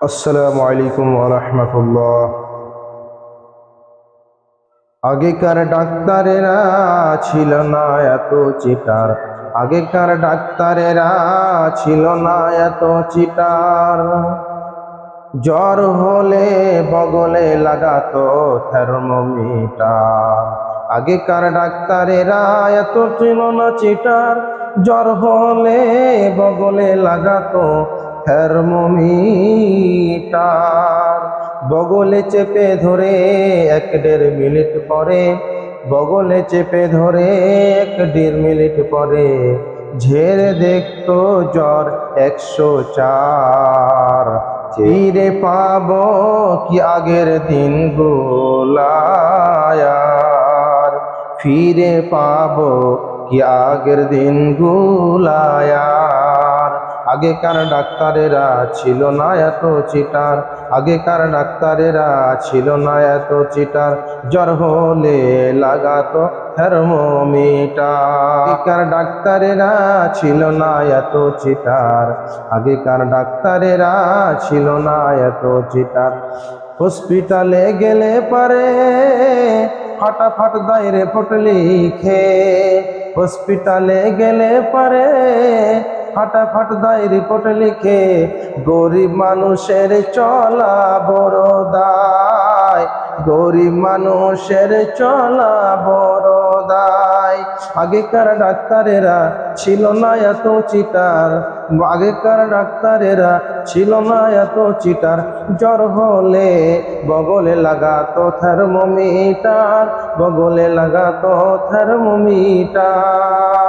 আসসালামু আলাইকুম রহমতুল্লাহ। আগেকার ডাক্তারেরা ছিল না এত চিটার। আগেকার ডাক্তারেরা ছিল না এত চিটার। জ্বর হলে বগলে লাগাতো থার্মোমিটার। আগেকার ডাক্তারেরা এত ছিল না চিটার। জ্বর হলে বগলে লাগাতো থার্মোমিটার বগলে চেপে ধরে এক দেড় মিনিট পরে, বগলে চেপে ধরে এক দেড় মিনিট পরে, ঝেড়ে দেখতো জ্বর একশো চার। ফিরে পাবো কি আগের দিন গুলায়ার? ফিরে পাবো কি আগের দিন গুলায়ার? আগেকার ডাক্তারেরা ছিল না এত চিটার। আগেকার ডাক্তারেরা ছিল না এত চিটার। জ্বর হলে লাগাতো থার্মোমিটার। ডাক্তারেরা ছিল না এত চিটার। আগেকার ডাক্তারেরা ছিল না এত চিটার। হসপিটালে গেলে পারে, ফাটাফাট দায়রে ফট লিখে। হসপিটালে গেলে পারে ফাটাফাট দায় রিপোর্ট লিখে গরিব মানুষের চলা বড় দায়। গরিব মানুষের চলা বড় দায়। আগেকার ডাক্তারেরা ছিল না এত চিটার। আগেকার ডাক্তারেরা ছিল না এত চিটার। জ্বর হলে বগলে লাগাতো থার্মোমিটার, বগলে লাগাতো থার্মোমিটার।